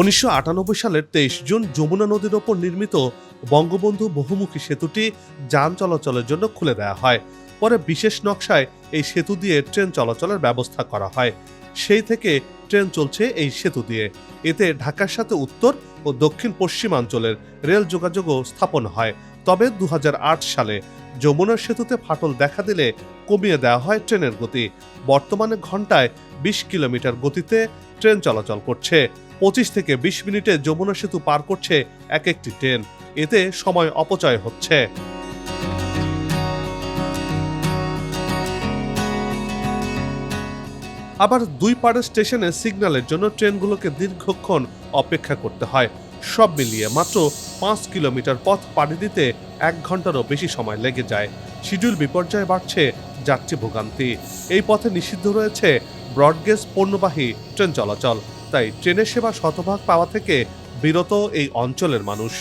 উনিশশো আটানব্বই সালের তেইশ জুন যমুনা নদীর ওপর নির্মিত বঙ্গবন্ধু বহুমুখী সেতুটি যান চলাচলের জন্য খুলে দেওয়া হয়। পরে বিশেষ নকশায় এই সেতু দিয়ে ট্রেন চলাচলের ব্যবস্থা করা হয়। সেই থেকে ট্রেন চলছে এই সেতু দিয়ে। এতে ঢাকার সাথে উত্তর ও দক্ষিণ পশ্চিমাঞ্চলের রেল যোগাযোগও স্থাপন হয়। তবে দু হাজার আট সালে যমুনা সেতুতে ফাটল দেখা দিলে কমিয়ে দেওয়া হয় ট্রেনের গতি। বর্তমানে ঘন্টায় বিশ কিলোমিটার গতিতে ট্রেন চলাচল করছে। পঁচিশ থেকে বিশ মিনিটে যমুনা সেতু পার করছে এক একটি ট্রেন। এতে সময় অপচয় হচ্ছে। আবার দুই পাড়ের স্টেশনে সিগন্যালের জন্য ট্রেনগুলোকে দীর্ঘক্ষণ অপেক্ষা করতে হয়। সব মিলিয়ে মাত্র পাঁচ কিলোমিটার পথ পাড়ি দিতে এক ঘন্টারও বেশি সময় লেগে যায়। শিডিউল বিপর্যয় বাড়ছে যাত্রী ভোগান্তি। এই পথে নিষিদ্ধ রয়েছে ব্রডগেজ পণ্যবাহী ট্রেন চলাচল। তাই ট্রেনের সেবা শতভাগ পাওয়া থেকে বিরত এই অঞ্চলের মানুষ।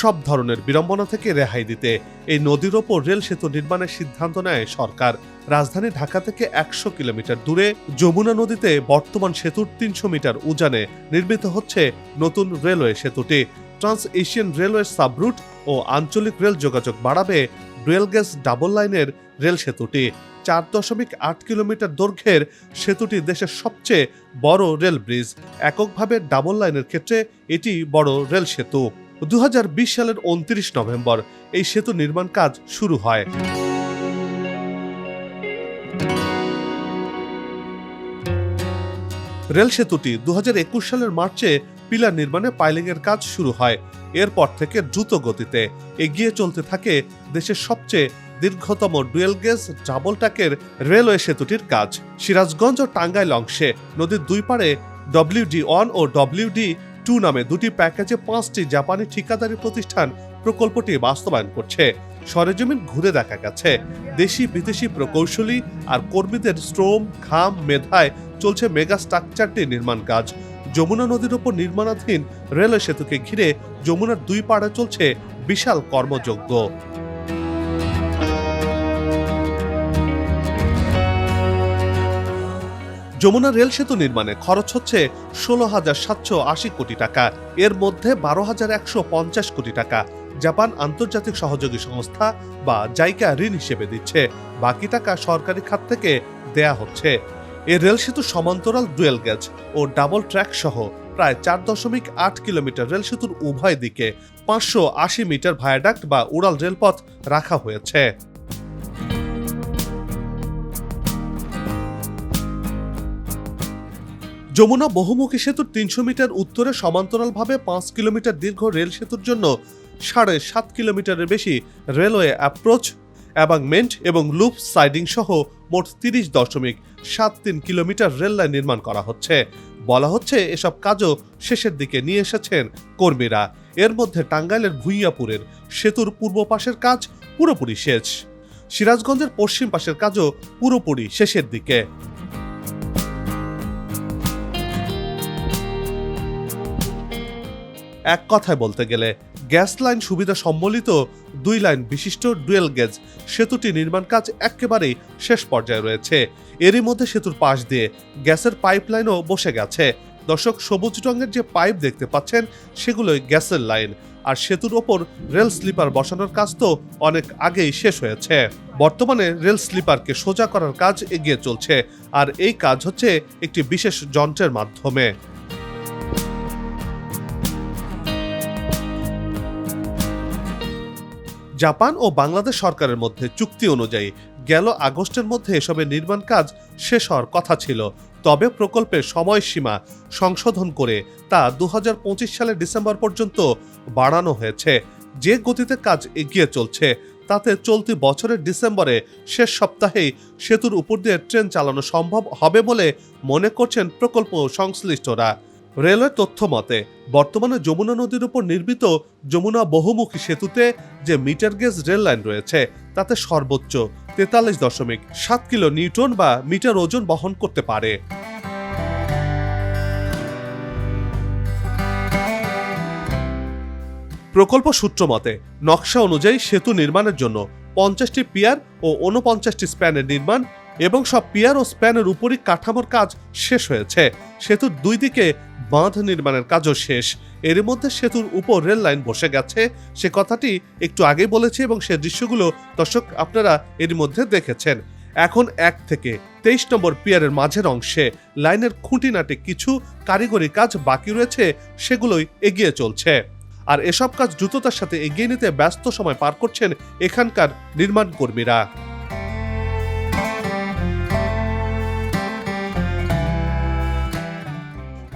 সব ধরনের বিড়ম্বনা থেকে রেহাই দিতে এই নদীর ওপর রেল সেতু নির্মাণের সিদ্ধান্ত নেয় সরকার। রাজধানী ঢাকা থেকে একশো কিলোমিটার দূরে যমুনা নদীতে বর্তমান সেতুর তিনশো মিটার উজানে নির্মিত হচ্ছে নতুন রেলওয়ে সেতুটি। ট্রান্স এশিয়ান রেলওয়ে সাবরুট ও আঞ্চলিক রেল যোগাযোগ বাড়াবে রেলগেজ ডাবল লাইনের রেল সেতুটি। চার দশমিক আট কিলোমিটার দৈর্ঘ্যের সেতুটি দেশের সবচেয়ে বড় রেল ব্রিজ। এককভাবে ডাবল লাইনের ক্ষেত্রে এটি বড় রেল সেতু। দু হাজার বিশ সালের উনত্রিশ নভেম্বর এই সেতু নির্মাণ কাজ শুরু হয়। রেল সেতুটি দু হাজার একুশ সালের মার্চে পিলার নির্মাণে পাইলিং এর কাজ শুরু হয়। এরপর থেকে দ্রুত গতিতে এগিয়ে চলতে থাকে দেশের সবচেয়ে দীর্ঘতম ডুয়েল গেজ ডাবল রেলওয়ে সেতুটির কাজ। সিরাজগঞ্জ ও টাঙ্গাইল অংশে নদীর দুই পাড়ে ডব্লিউডি ওয়ান ও ডব্লিউডি টু নামে দুটি প্যাকেজে পাঁচটি জাপানি ঠিকাদারি প্রতিষ্ঠান প্রকল্পটি বাস্তবায়ন করছে। সরেজমিন ঘুরে দেখা গেছে। দেশি, বিদেশি প্রকৌশলী আর কর্মীদের শ্রম, ঘাম, মেধায় চলছে মেগা স্ট্রাকচারটি নির্মাণ কাজ। যমুনা নদীর ওপর নির্মাণাধীন রেল সেতুকে ঘিরে যমুনার দুই পাড়ে চলছে বিশাল কর্মযজ্ঞ। যমুনা রেল সেতু নির্মাণে খরচ হচ্ছে ষোলো হাজার সাতশো আশি কোটি টাকা। এর মধ্যে বারো হাজার একশো পঞ্চাশ কোটি টাকা। জাপান আন্তর্জাতিক সহযোগী সংস্থা বা জাইকা ঋণ হিসেবে দিচ্ছে। বাকি টাকা সরকারি খাত থেকে দেয়া হচ্ছে। এ রেল সেতু সমান্তরাল ডুয়েল গেজ ও ডাবল ট্র্যাক সহ প্রায় চার দশমিক আট কিলোমিটার রেল সেতুর উভয় দিকে পাঁচশো আশি মিটার ভায়াডাক্ট বা উড়াল রেলপথ রাখা হয়েছে। যমুনা বহুমুখী সেতুর তিনশো মিটার উত্তরে সমান্তরালভাবে পাঁচ কিলোমিটার দীর্ঘ রেল সেতুর জন্য সাড়ে সাত কিলোমিটারের বেশি রেলওয়ে অ্যাপ্রোচ অ্যাবাংমেন্ট এবং লুপ সাইডিং সহ মোট তিরিশ দশমিক সাত তিন কিলোমিটার রেল লাইন নির্মাণ করা হচ্ছে। বলা হচ্ছে এসব কাজও শেষের দিকে নিয়ে এসেছেন কর্মীরা। এর মধ্যে টাঙ্গাইলের ভুইয়াপুরের সেতুর পূর্ব পাশের কাজ পুরোপুরি শেষ। সিরাজগঞ্জের পশ্চিম পাশের কাজও পুরোপুরি শেষের দিকে। এক কথায় বলতে গেলে গ্যাস লাইন সুবিধা সম্বলিত দুই লাইন বিশিষ্ট ডুয়েল গেজ সেতুটি নির্মাণ কাজ একেবারেই শেষ পর্যায়ে রয়েছে। এরই মধ্যে সেতুর পাশ দিয়ে গ্যাসের পাইপ পাইপলাইনও বসে গেছে। দর্শক, সবুজ রঙের যে পাইপ দেখতে পাচ্ছেন, সেগুলোই গ্যাসের লাইন। আর সেতুর ওপর রেল স্লিপার বসানোর কাজ তো অনেক আগেই শেষ হয়েছে। বর্তমানে রেল স্লিপারকে সোজা করার কাজ এগিয়ে চলছে। আর এই কাজ হচ্ছে একটি বিশেষ যন্ত্রের মাধ্যমে। জাপান ও বাংলাদেশ সরকারের মধ্যে চুক্তি অনুযায়ী গেল আগস্টের মধ্যে এসবের নির্মাণ কাজ শেষ হওয়ার কথা ছিল। তবে প্রকল্পের সময়সীমা সংশোধন করে তা দু হাজার পঁচিশ সালের ডিসেম্বর পর্যন্ত বাড়ানো হয়েছে। যে গতিতে কাজ এগিয়ে চলছে, তাতে চলতি বছরের ডিসেম্বরে শেষ সপ্তাহেই সেতুর উপর দিয়ে ট্রেন চালানো সম্ভব হবে বলে মনে করছেন প্রকল্প সংশ্লিষ্টরা। রেলওয়ে তথ্য মতে বর্তমানে যমুনা নদীর উপর নির্মিত যমুনা বহুমুখী সেতুতে যে মিটার গেজ রেল লাইন রয়েছে, তাতে সর্বোচ্চ তেতাল্লিশ দশমিক সাত কিলো নিউটন বা মিটার ওজন বহন করতে পারে। প্রকল্প সূত্র মতে, নকশা অনুযায়ী সেতু নির্মাণের জন্য পঞ্চাশটি পিয়ার ও উনপঞ্চাশটি স্প্যানের নির্মাণ এবং সব পিয়ার ও স্প্যানের উপরই কাঠামোর কাজ শেষ হয়েছে। সেতুর দুই দিকে বাঁধ নির্মাণের কাজও শেষ। এর মধ্যে সেতুর উপর রেল লাইন বসে গেছে। সে কথাটি একটু আগে বলেছি এবং সে দৃশ্যগুলো দর্শক আপনারা এর মধ্যে দেখেছেন। এখন এক থেকে তেইশ নম্বর পিয়ারের মাঝের অংশে লাইনের খুঁটিনাটি কিছু কারিগরি কাজ বাকি রয়েছে, সেগুলোই এগিয়ে চলছে। আর এসব কাজ দ্রুততার সাথে এগিয়ে নিতে ব্যস্ত সময় পার করছেন এখানকার নির্মাণ কর্মীরা।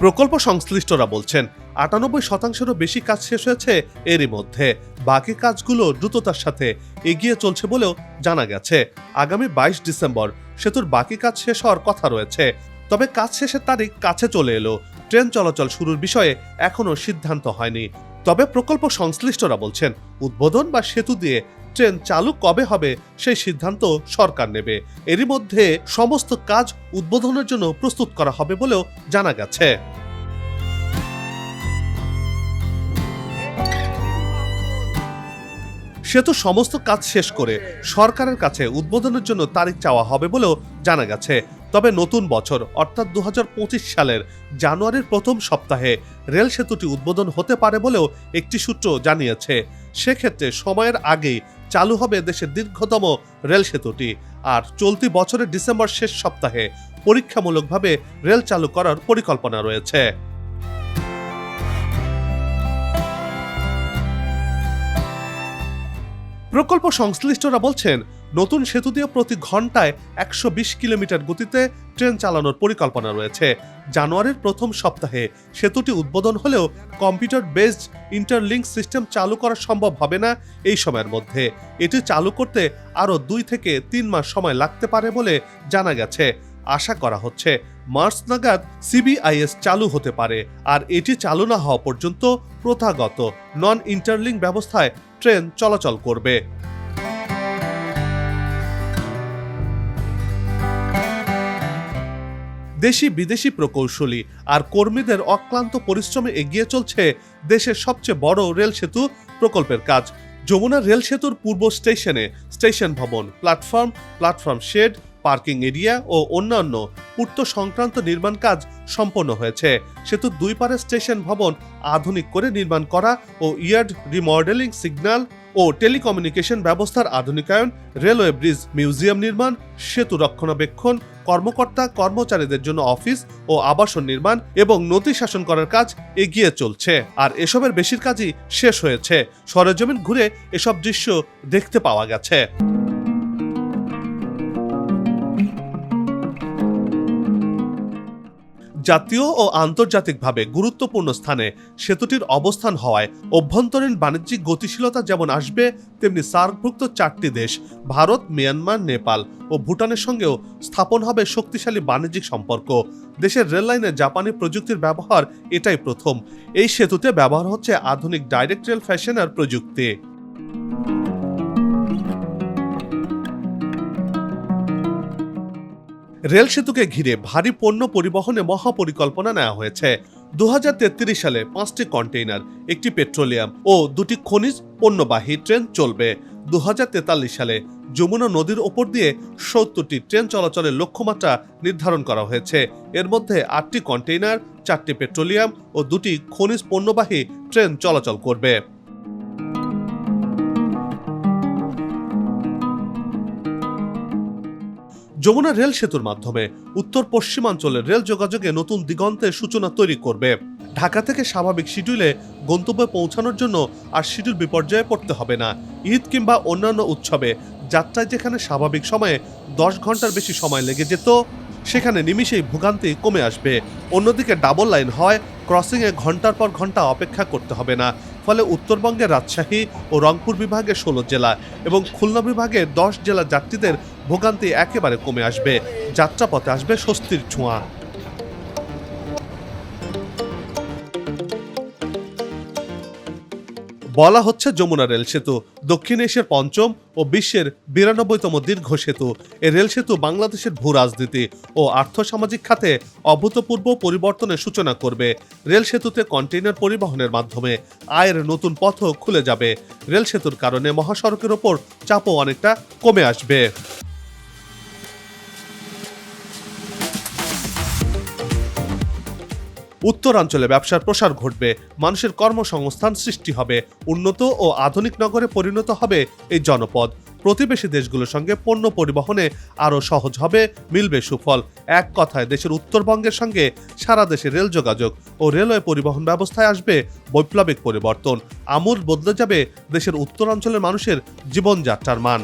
প্রকল্প সংশ্লিষ্টরা বলছেন, আটানব্বই শতাংশেরও বেশি কাজ শেষ হয়েছে এরই মধ্যে। বাকি কাজগুলো দ্রুততার সাথে এগিয়ে চলছে বলেও জানা গেছে। আগামী বাইশ ডিসেম্বর সেতুর বাকি কাজ শেষ হওয়ার কথা রয়েছে। তবে কাজ শেষের তারিখ কাছে চলে এলো। ট্রেন চলাচল শুরুর বিষয়ে এখনও সিদ্ধান্ত হয়নি। তবে প্রকল্প সংশ্লিষ্টরা বলছেন, উদ্বোধন বা সেতু দিয়ে ট্রেন চালু কবে হবে সেই সিদ্ধান্ত সরকার নেবে। এরই মধ্যে সমস্ত কাজ উদ্বোধনের জন্য প্রস্তুত করা হবে বলেও জানা গেছে। সেতু সমস্ত কাজ শেষ করে সরকারের কাছে উদ্বোধনের জন্য তারিখ চাওয়া হবে বলেও জানা গেছে। তবে নতুন বছর, অর্থাৎ দু হাজার পঁচিশ সালের জানুয়ারির প্রথম সপ্তাহে রেল সেতুটি উদ্বোধন হতে পারে বলেও একটি সূত্র জানিয়েছে। সেক্ষেত্রে সময়ের আগেই চালু হবে দেশের দীর্ঘতম রেল সেতুটি। আর চলতি বছরের ডিসেম্বর শেষ সপ্তাহে পরীক্ষামূলকভাবে রেল চালু করার পরিকল্পনা রয়েছে। প্রকল্প সংশ্লিষ্টরা বলছেন নতুন সেতু দিয়ে প্রতি ঘন্টায় একশো বিশ কিলোমিটার গতিতে ট্রেন চালানোর পরিকল্পনা রয়েছে। জানুয়ারির প্রথম সপ্তাহে সেতুটি উদ্বোধন হলেও কম্পিউটার বেসড ইন্টারলিঙ্ক সিস্টেম চালু করা সম্ভব হবে না এই সময়ের মধ্যে। এটি চালু করতে আরও দুই থেকে তিন মাস সময় লাগতে পারে বলে জানা গেছে। আশা করা হচ্ছে মার্চ নাগাদ সিবিআইএস চালু হতে পারে আর এটি চালু না হওয়া পর্যন্ত প্রথাগত নন ইন্টারলিঙ্ক ব্যবস্থায় ট্রেন চলাচল করবে। দেশি বিদেশি প্রকৌশলী আর কর্মীদের অক্লান্ত পরিশ্রমে এগিয়ে চলছে দেশের সবচেয়ে বড় রেল সেতু প্রকল্পের কাজ। যমুনা রেল সেতুর পূর্ব স্টেশনে স্টেশন ভবন, platform platform shed parking area ও অন্যান্য পূর্ত সংক্রান্ত নির্মাণ কাজ সম্পন্ন হয়েছে। সেতুর দুই পারে স্টেশন ভবন আধুনিক করে নির্মাণ করা ও ইয়ার্ড রিমডেলিং সিগন্যাল ও টেলিকমিউনিকেশন ব্যবস্থার আধুনিকায়ন, রেলওয়ে ব্রিজ মিউজিয়াম নির্মাণ, সেতু রক্ষণাবেক্ষণ, কর্মকর্তা, কর্মচারীদের জন্য অফিস ও আবাসন নির্মাণ এবং নথি শাসন করার কাজ এগিয়ে চলছে। আর এসবের বেশির কাজই শেষ হয়েছে। সরেজমিন ঘুরে এসব দৃশ্য দেখতে পাওয়া গেছে। জাতীয় ও আন্তর্জাতিকভাবে গুরুত্বপূর্ণ স্থানে সেতুটির অবস্থান হওয়ায় অভ্যন্তরীণ বাণিজ্যিক গতিশীলতা যেমন আসবে, তেমনি সার্কভুক্ত চারটি দেশ, ভারত, মিয়ানমার, নেপাল ও ভুটানের সঙ্গেও স্থাপন হবে শক্তিশালী বাণিজ্যিক সম্পর্ক। দেশের রেল লাইনে জাপানি প্রযুক্তির ব্যবহার এটাই প্রথম। এই সেতুতে ব্যবহার হচ্ছে আধুনিক ডাইরেক্ট রেল ফ্যাশনের প্রযুক্তি। রেল সেতুকে ঘিরে ভারী পণ্য পরিবহনে মহাপরিকল্পনা নেওয়া হয়েছে। দু হাজার তেত্রিশ সালে পাঁচটি কন্টেইনার, একটি পেট্রোলিয়াম ও দুটি খনিজ পণ্যবাহী ট্রেন চলবে। দু হাজার তেতাল্লিশ সালে যমুনা নদীর ওপর দিয়ে সত্তরটি ট্রেন চলাচলের লক্ষ্যমাত্রা নির্ধারণ করা হয়েছে। এর মধ্যে আটটি কন্টেইনার, চারটি পেট্রোলিয়াম ও দুটি খনিজ পণ্যবাহী ট্রেন চলাচল করবে। যমুনা রেল সেতুর মাধ্যমে উত্তর পশ্চিমাঞ্চলের রেল যোগাযোগে নতুন দিগন্তের সূচনা তৈরি করবে। ঢাকা থেকে স্বাভাবিক শিডিউলে গন্তব্যে পৌঁছানোর জন্য আর শিডিউল বিপর্যয়ে পড়তে হবে না। ঈদ কিংবা অন্যান্য উৎসবে যাত্রায় যেখানে স্বাভাবিক সময়ে দশ ঘণ্টার বেশি সময় লেগে যেত, সেখানে নিমিষেই ভোগান্তি কমে আসবে। অন্যদিকে ডাবল লাইন হয়, ক্রসিংয়ে ঘণ্টার পর ঘণ্টা অপেক্ষা করতে হবে না। ফলে উত্তরবঙ্গের রাজশাহী ও রংপুর বিভাগের ষোলো জেলা এবং খুলনা বিভাগের দশ জেলার যাত্রীদের ভোগান্তি একেবারে কমে আসবে। যাত্রাপথে আসবে স্বস্তির ছোঁয়া। বলা হচ্ছে যমুনা রেল সেতু। দক্ষিণ এশিয়ার পঞ্চম ও বিশ্বের বিরানব্বইতম দীর্ঘ সেতু। এ রেল সেতু বাংলাদেশের ভূ রাজনীতি ও আর্থসামাজিক খাতে অভূতপূর্ব পরিবর্তনের সূচনা করবে। রেল সেতুতে কন্টেইনার পরিবহনের মাধ্যমে আয়ের নতুন পথও খুলে যাবে। রেল সেতুর কারণে মহাসড়কের ওপর চাপও অনেকটা কমে আসবে। উত্তরাঞ্চলে ব্যবসার প্রসার ঘটবে, মানুষের কর্মসংস্থান সৃষ্টি হবে, উন্নত ও আধুনিক নগরে পরিণত হবে এই জনপদ। প্রতিবেশী দেশগুলোর সঙ্গে পণ্য পরিবহনে আরও সহজ হবে, মিলবে সুফল। এক কথায়, দেশের উত্তরবঙ্গের সঙ্গে সারা দেশে রেল যোগাযোগ ও রেলওয়ে পরিবহন ব্যবস্থায় আসবে বৈপ্লবিক পরিবর্তন। আমূল বদলে যাবে দেশের উত্তরাঞ্চলের মানুষের জীবনযাত্রার মান।